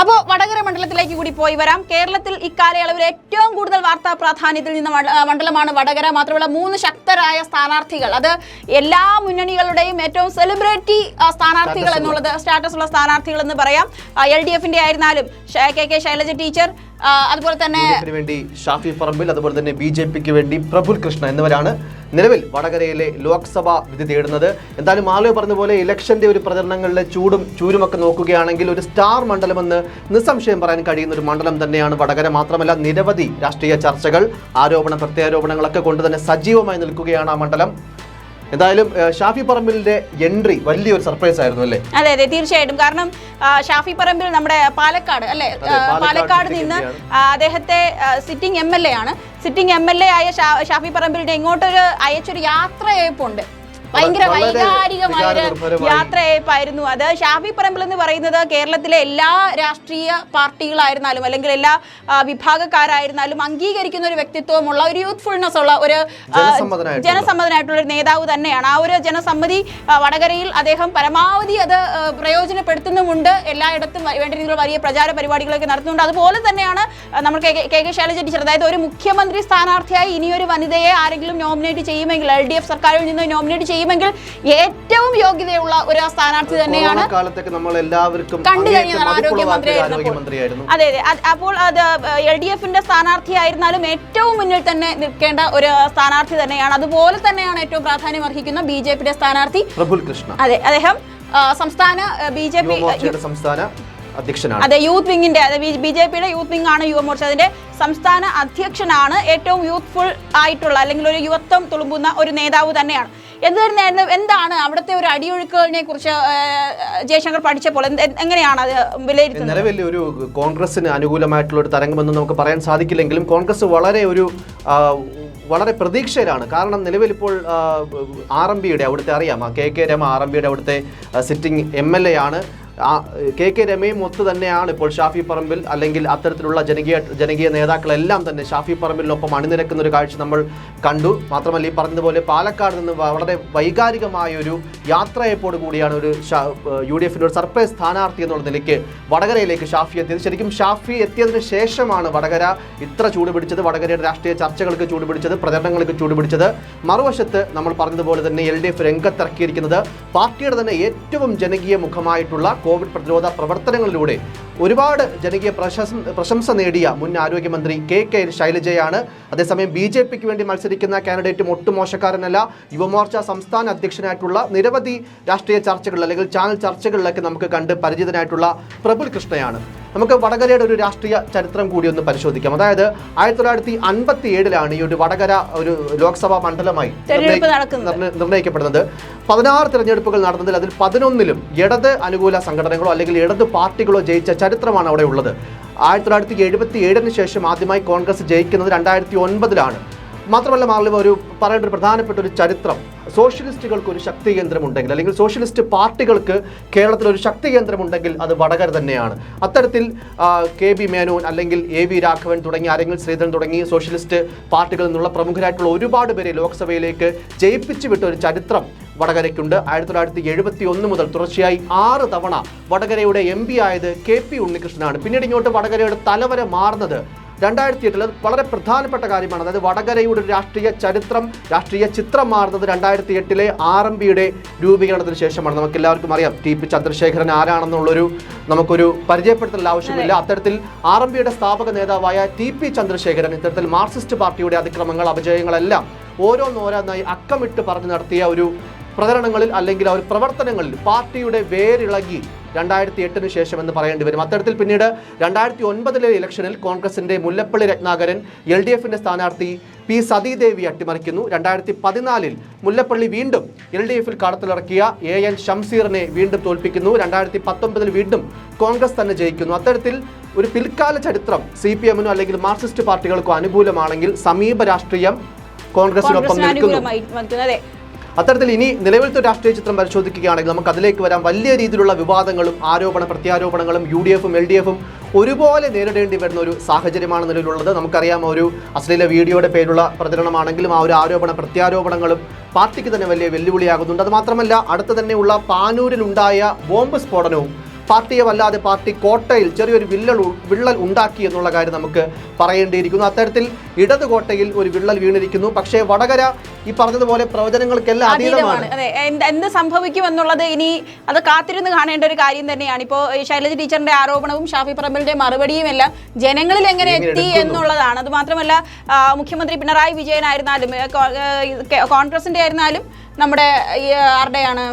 അപ്പോൾ വടകര മണ്ഡലത്തിലേക്ക് കൂടി പോയി വരാം. കേരളത്തിൽ ഇക്കാലയളവിൽ ഏറ്റവും കൂടുതൽ വാർത്താ പ്രാധാന്യത്തിൽ നിന്ന മണ്ഡലമാണ് വടകര. മാത്രമല്ല മൂന്ന് ശക്തരായ സ്ഥാനാർത്ഥികൾ. അത് എല്ലാ മുന്നണികളുടെയും ഏറ്റവും സെലിബ്രിറ്റി സ്ഥാനാർത്ഥികൾ എന്നുള്ളത് സ്റ്റാറ്റസ് ഉള്ള സ്ഥാനാർത്ഥികൾ എന്ന് പറയാം. എൽ ഡി എഫിന്റെ ആയിരുന്നാലും കെ കെ ശൈലജ ടീച്ചർ അതുപോലെ തന്നെ വേണ്ടി ഷാഫി പറമ്പിൽ അതുപോലെ തന്നെ ബി ജെ പിക്ക് വേണ്ടി പ്രഫുൽ കൃഷ്ണ എന്നിവരാണ് നിലവിൽ വടകരയിലെ ലോക്സഭ വിധി തേടുന്നത്. എന്തായാലും ആളുകൾ പറഞ്ഞ പോലെ ഇലക്ഷന്റെ ഒരു പ്രചരണങ്ങളിലെ ചൂടും ചൂരുമൊക്കെ നോക്കുകയാണെങ്കിൽ ഒരു സ്റ്റാർ മണ്ഡലമെന്ന് നിസ്സംശയം പറയാൻ കഴിയുന്ന ഒരു മണ്ഡലം തന്നെയാണ് വടകര. മാത്രമല്ല നിരവധി രാഷ്ട്രീയ ചർച്ചകൾ ആരോപണ പ്രത്യാരോപണങ്ങളൊക്കെ കൊണ്ട് തന്നെ സജീവമായി നിൽക്കുകയാണ് ആ മണ്ഡലം. എന്തായാലും ഷാഫി പറമ്പിലിന്റെ എൻട്രി വലിയൊരു സർപ്രൈസ് ആയിരുന്നു അല്ലേ? അതെ അതെ തീർച്ചയായിട്ടും. കാരണം ഷാഫി പറമ്പിൽ നമ്മുടെ പാലക്കാട് അല്ലെ? പാലക്കാട് നിന്ന് അദ്ദേഹത്തെ സിറ്റിംഗ് എം എൽ എ ആണ്. സിറ്റിംഗ് എം എൽ എ ആയ ഷാഫി പറമ്പിലിന്റെ ഇങ്ങോട്ടൊരു അയച്ചൊരു യാത്രയയപ്പുണ്ട്. ഭയങ്കര വൈകാരികമായൊരു വൈകാരികമായ ഒരു വികാരനിർഭരമായി. അത് ഷാഫി പറമ്പിൽ എന്ന് പറയുന്നത് കേരളത്തിലെ എല്ലാ രാഷ്ട്രീയ പാർട്ടികളായിരുന്നാലും അല്ലെങ്കിൽ എല്ലാ വിഭാഗക്കാരായിരുന്നാലും അംഗീകരിക്കുന്ന ഒരു വ്യക്തിത്വമുള്ള ഒരു യൂത്ത്ഫുൾനെസ് ഉള്ള ഒരു ജനസമ്മതനായിട്ടുള്ള. ഒരു നേതാവ് തന്നെയാണ് ആ ഒരു ജനസമ്മതി വടകരയിൽ അദ്ദേഹം പരമാവധി അത് പ്രയോജനപ്പെടുത്തുന്നുമുണ്ട് എല്ലായിടത്തും വേണ്ട രീതിയിലുള്ള വലിയ പ്രചാര പരിപാടികളൊക്കെ നടത്തുന്നുണ്ട് അതുപോലെ തന്നെയാണ് നമ്മൾ കെ കെ- ശൈലജ ടീച്ചർ അതായത് ഒരു മുഖ്യമന്ത്രി സ്ഥാനാർത്ഥിയായി ഇനിയൊരു വനിതയെ ആരെങ്കിലും നോമിനേറ്റ് ചെയ്യുമെങ്കിൽ എൽ ഡി എഫ് സർക്കാരിൽ നിന്ന് നോമിനേറ്റ് ചെയ്യുമെങ്കിൽ ഏറ്റവും യോഗ്യതയുള്ള ഒരു സ്ഥാനാർത്ഥി തന്നെയാണ് കാലത്തൊക്കെ നമ്മൾ എല്ലാവർക്കും കണ്ടു ആരോഗ്യമന്ത്രിയായിരുന്നു. അതെ അതെ. അപ്പോൾ അത് എൽ ഡി എഫിന്റെ സ്ഥാനാർത്ഥിയായിരുന്നാലും ഏറ്റവും മുന്നിൽ തന്നെ നിൽക്കേണ്ട ഒരു സ്ഥാനാർത്ഥി തന്നെയാണ്. അതുപോലെ തന്നെയാണ് ഏറ്റവും പ്രാധാന്യം അർഹിക്കുന്ന ബി ജെ പിയുടെ സ്ഥാനാർത്ഥി പ്രഫുൽ കൃഷ്ണ അതെ അദ്ദേഹം സംസ്ഥാന ബി ജെ പി സംസ്ഥാന അധ്യക്ഷനാണ്. അതെ യൂത്ത് വിങ്ങിന്റെ ബി ജെ പിയുടെ യൂത്ത് വിങ് ആണ് യുവമോർച്ച. അതിന്റെ സംസ്ഥാന അധ്യക്ഷനാണ് ഏറ്റവും യൂത്ത്ഫുൾ ആയിട്ടുള്ള അല്ലെങ്കിൽ ഒരു യുവത്വം തുളുമ്പുന്ന ഒരു നേതാവ് തന്നെയാണ്. എന്ത് തന്നെയായിരുന്നു എന്താണ് അവിടുത്തെ ഒരു അടിയൊഴുക്കുകളെ കുറിച്ച് ജയശങ്കർ പഠിച്ചപ്പോൾ എങ്ങനെയാണ് അത് വിലയിരുത്തുന്നത്? നിലവിൽ ഒരു കോൺഗ്രസിന് അനുകൂലമായിട്ടുള്ള ഒരു തരംഗമെന്ന് നമുക്ക് പറയാൻ സാധിക്കില്ലെങ്കിലും കോൺഗ്രസ് വളരെ ഒരു വളരെ പ്രതീക്ഷയിലാണ്. കാരണം നിലവിൽ ഇപ്പോൾ ആർ എം ബിയുടെ അവിടുത്തെ അറിയാം. K K Rama R M ബിയുടെ അവിടുത്തെ സിറ്റിംഗ് എം എൽ എ ആണ്. കെ കെ രമയും ഒത്തു തന്നെയാണ് ഇപ്പോൾ ഷാഫി പറമ്പിൽ അല്ലെങ്കിൽ അത്തരത്തിലുള്ള ജനകീയ ജനകീയ നേതാക്കളെല്ലാം തന്നെ ഷാഫി പറമ്പിലിനൊപ്പം അണിനിരക്കുന്ന ഒരു കാഴ്ച നമ്മൾ കണ്ടു. മാത്രമല്ല ഈ പറഞ്ഞതുപോലെ പാലക്കാട് നിന്ന് വളരെ വൈകാരികമായ ഒരു യാത്രയപ്പോട് കൂടിയാണ് ഒരു യു ഡി എഫിന്റെ ഒരു സർപ്രൈസ് സ്ഥാനാർത്ഥി എന്നുള്ള നിലയ്ക്ക് വടകരയിലേക്ക് ഷാഫി എത്തിയത്. ശരിക്കും ഷാഫി എത്തിയതിന് ശേഷമാണ് വടകര ഇത്ര ചൂടുപിടിച്ചത് വടകരയുടെ രാഷ്ട്രീയ ചർച്ചകൾക്ക് ചൂടുപിടിച്ചത് പ്രചരണങ്ങൾക്ക് ചൂടുപിടിച്ചത് മറുവശത്ത് നമ്മൾ പറഞ്ഞതുപോലെ തന്നെ എൽ ഡി എഫ് രംഗത്തിറക്കിയിരിക്കുന്നത് പാർട്ടിയുടെ തന്നെ ഏറ്റവും ജനകീയ മുഖമായിട്ടുള്ള കോവിഡ് പ്രതിരോധ പ്രവർത്തനങ്ങളിലൂടെ ഒരുപാട് ജനകീയ പ്രശംസ നേടിയ മുൻ ആരോഗ്യമന്ത്രി കെ കെ ശൈലജയാണ്. അതേസമയം ബി ജെ പിക്ക് വേണ്ടി മത്സരിക്കുന്ന കാൻഡിഡേറ്റും ഒട്ടും മോശക്കാരനല്ല. യുവമോർച്ച സംസ്ഥാന അധ്യക്ഷനായിട്ടുള്ള നിരവധി രാഷ്ട്രീയ ചർച്ചകളിൽ അല്ലെങ്കിൽ ചാനൽ ചർച്ചകളിലൊക്കെ നമുക്ക് കണ്ട് പരിചിതനായിട്ടുള്ള പ്രഫുൽ കൃഷ്ണയാണ്. നമുക്ക് വടകരയുടെ ഒരു രാഷ്ട്രീയ ചരിത്രം കൂടി ഒന്ന് പരിശോധിക്കാം. അതായത് ആയിരത്തി തൊള്ളായിരത്തി അൻപത്തി ഏഴിലാണ് ഈ ഒരു വടകര ഒരു ലോക്സഭാ മണ്ഡലമായി നിർണയിക്കപ്പെടുന്നത് പതിനാറ് തിരഞ്ഞെടുപ്പുകൾ നടന്നതിൽ അതിൽ പതിനൊന്നിലും ഇടത് അനുകൂല സംഘടനകളോ അല്ലെങ്കിൽ ഇടത് പാർട്ടികളോ ജയിച്ച ചരിത്രമാണ് അവിടെ ഉള്ളത്. ആയിരത്തി തൊള്ളായിരത്തി എഴുപത്തി ഏഴിന് ശേഷം ആദ്യമായി കോൺഗ്രസ് ജയിക്കുന്നത് രണ്ടായിരത്തി ഒൻപതിലാണ് മാത്രമല്ല മാർലിവ ഒരു പറയേണ്ട ഒരു പ്രധാനപ്പെട്ട ഒരു ചരിത്രം. സോഷ്യലിസ്റ്റുകൾക്ക് ഒരു ശക്തി കേന്ദ്രമുണ്ടെങ്കിൽ അല്ലെങ്കിൽ സോഷ്യലിസ്റ്റ് പാർട്ടികൾക്ക് കേരളത്തിൽ ഒരു ശക്തി കേന്ദ്രമുണ്ടെങ്കിൽ അത് വടകര തന്നെയാണ്. അത്തരത്തിൽ കെ ബി മേനോൻ അല്ലെങ്കിൽ എ വി രാഘവൻ തുടങ്ങി അരങ്ങിൽ ശ്രീധരൻ തുടങ്ങി സോഷ്യലിസ്റ്റ് പാർട്ടികളിൽ നിന്നുള്ള പ്രമുഖരായിട്ടുള്ള ഒരുപാട് പേരെ ലോക്സഭയിലേക്ക് ജയിപ്പിച്ചു വിട്ട ഒരു ചരിത്രം വടകരയ്ക്കുണ്ട്. ആയിരത്തി തൊള്ളായിരത്തി എഴുപത്തി ഒന്ന് മുതൽ തുടർച്ചയായി ആറ് തവണ വടകരയുടെ എം പി ആയത് കെ പി ഉണ്ണികൃഷ്ണനാണ്. പിന്നീട് ഇങ്ങോട്ട് വടകരയുടെ തലവരെ മാറുന്നത് രണ്ടായിരത്തി എട്ടിൽ അത് വളരെ പ്രധാനപ്പെട്ട കാര്യമാണ്. അതായത് വടകരയുടെ രാഷ്ട്രീയ ചരിത്രം രാഷ്ട്രീയ ചിത്രം മാറുന്നത് രണ്ടായിരത്തി എട്ടിലെ ആർ എം പിയുടെ രൂപീകരണത്തിന് ശേഷമാണ്. നമുക്ക് എല്ലാവർക്കും അറിയാം ടി പി ചന്ദ്രശേഖരൻ ആരാണെന്നുള്ളൊരു നമുക്കൊരു പരിചയപ്പെടുത്തൽ ആവശ്യമില്ല. അത്തരത്തിൽ ആർ എം പിയുടെ സ്ഥാപക നേതാവായ ടി പി ചന്ദ്രശേഖരൻ ഇത്തരത്തിൽ മാർക്സിസ്റ്റ് പാർട്ടിയുടെ അതിക്രമങ്ങൾ അപജയങ്ങളെല്ലാം ഓരോന്നോരോന്നായി അക്കമിട്ട് പറഞ്ഞു നടത്തിയ ഒരു പ്രചരണങ്ങളിൽ അല്ലെങ്കിൽ ആ ഒരു പ്രവർത്തനങ്ങളിൽ പാർട്ടിയുടെ വേരിളകി രണ്ടായിരത്തി എട്ടിന് ശേഷം എന്ന് പറയേണ്ടി വരും. അത്തരത്തിൽ പിന്നീട് രണ്ടായിരത്തി ഒൻപതിലെ ഇലക്ഷനിൽ കോൺഗ്രസിന്റെ മുല്ലപ്പള്ളി രത്നാകരൻ എൽ ഡി എഫിന്റെ സ്ഥാനാർത്ഥി പി സതീദേവി അട്ടിമറിക്കുന്നു. രണ്ടായിരത്തി പതിനാലിൽ മുല്ലപ്പള്ളി വീണ്ടും എൽ ഡി എഫിൽ കടത്തിലിറക്കിയ എ എൻ ഷംസീറിനെ വീണ്ടും തോൽപ്പിക്കുന്നു. രണ്ടായിരത്തി പത്തൊമ്പതിൽ വീണ്ടും കോൺഗ്രസ് തന്നെ ജയിക്കുന്നു. അത്തരത്തിൽ ഒരു പിൽക്കാല ചരിത്രം സി പി എമ്മിനോ അല്ലെങ്കിൽ മാർക്സിസ്റ്റ് പാർട്ടികൾക്കോ അനുകൂലമാണെങ്കിൽ സമീപ രാഷ്ട്രീയം കോൺഗ്രസിനൊപ്പം നിൽക്കുന്നു. അത്തരത്തിൽ ഇനി നിലവിലത്തെ രാഷ്ട്രീയ ചിത്രം പരിശോധിക്കുകയാണെങ്കിൽ നമുക്ക് അതിലേക്ക് വരാം. വലിയ രീതിയിലുള്ള വിവാദങ്ങളും ആരോപണ പ്രത്യാരോപണങ്ങളും യു ഡി എഫും എൽ ഡി എഫും ഒരുപോലെ നേരിടേണ്ടി വരുന്ന ഒരു സാഹചര്യമാണ് നിലവിലുള്ളത്. നമുക്കറിയാം ഒരു അശ്ലീല വീഡിയോയുടെ പേരുള്ള പ്രചരണമാണെങ്കിലും ആ ഒരു ആരോപണ പ്രത്യാരോപണങ്ങളും പാർട്ടിക്ക് തന്നെ വലിയ വെല്ലുവിളിയാകുന്നുണ്ട്. അത് മാത്രമല്ല അടുത്ത് തന്നെയുള്ള പാനൂരിലുണ്ടായ ബോംബ് സ്ഫോടനവും പാർട്ടിയെ വല്ലാതെ പാർട്ടി കോട്ടയിൽ ചെറിയൊരു വിള്ളൽ വിള്ളൽ ഉണ്ടാക്കി എന്നുള്ള കാര്യം നമുക്ക് പറയേണ്ടിയിരിക്കുന്നു. അത്തരത്തിൽ ഇടത് കോട്ടയിൽ ഒരു വിള്ളൽ വീണിരിക്കുന്നു. പക്ഷേ വടകര ഈ പറഞ്ഞതുപോലെ പ്രവചനങ്ങൾക്കെല്ലാം അതീതമാണ്. അതീതമാണ് അതെ എന്ത് സംഭവിക്കും എന്നുള്ളത് ഇനി അത് കാത്തിരുന്ന് കാണേണ്ട ഒരു കാര്യം തന്നെയാണ്. ഇപ്പോൾ ശൈലജ ടീച്ചറിന്റെ ആരോപണവും ഷാഫി പറമ്പലിന്റെ മറുപടിയും എല്ലാം ജനങ്ങളിൽ എങ്ങനെ എത്തി എന്നുള്ളതാണ്. അത് മാത്രമല്ല മുഖ്യമന്ത്രി പിണറായി വിജയനായിരുന്നാലും കോൺഗ്രസിന്റെ ആയിരുന്നാലും നമ്മുടെ ആരുടെയാണ്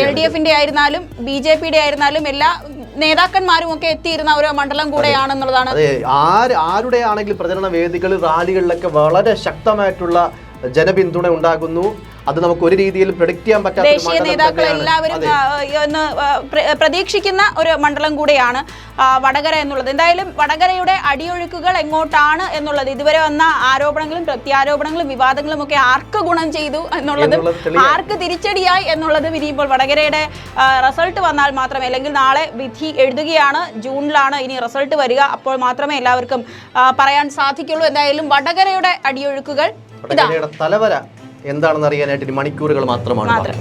എൽ ഡി എഫിന്റെ ആയിരുന്നാലും ബി ജെ പിയുടെ ആയിരുന്നാലും എല്ലാ നേതാക്കന്മാരും ഒക്കെ എത്തിയിരുന്ന ഒരു മണ്ഡലം കൂടെയാണെന്നുള്ളതാണ് ആര് ആരുടെ ആണെങ്കിലും പ്രചരണ വേദികളിൽ റാലികളിലൊക്കെ വളരെ ശക്തമായിട്ടുള്ള ജനപിന്തുണ ഉണ്ടാകുന്നു. അത് നമുക്ക് ഒരു രീതിയിൽ പ്രൊഡിക്ട് ചെയ്യാൻ പറ്റാത്ത ദേശീയ നേതാക്കൾ എല്ലാവരും ഒന്ന് പ്രതീക്ഷിക്കുന്ന ഒരു മണ്ഡലം കൂടെയാണ് വടകര എന്നുള്ളത്. എന്തായാലും വടകരയുടെ അടിയൊഴുക്കുകൾ എങ്ങോട്ടാണ് എന്നുള്ളത്? ഇതുവരെ വന്ന ആരോപണങ്ങളും പ്രത്യാരോപണങ്ങളും വിവാദങ്ങളും ഒക്കെ ആർക്ക് ഗുണം ചെയ്തു എന്നുള്ളതും ആർക്ക് തിരിച്ചടിയായി എന്നുള്ളത് ഇനിയിപ്പോൾ വടകരയുടെ റിസൾട്ട് വന്നാൽ മാത്രമേ അല്ലെങ്കിൽ നാളെ വിധി എഴുതുകയാണ് ജൂണിലാണ് ഇനി റിസൾട്ട് വരിക. അപ്പോൾ മാത്രമേ എല്ലാവർക്കും പറയാൻ സാധിക്കുള്ളൂ. എന്തായാലും വടകരയുടെ അടിയൊഴുക്കുകൾ തലവര എന്താണെന്ന് അറിയാനായിട്ട് ഇനി മണിക്കൂറുകൾ മാത്രമാണ് മാത്രം.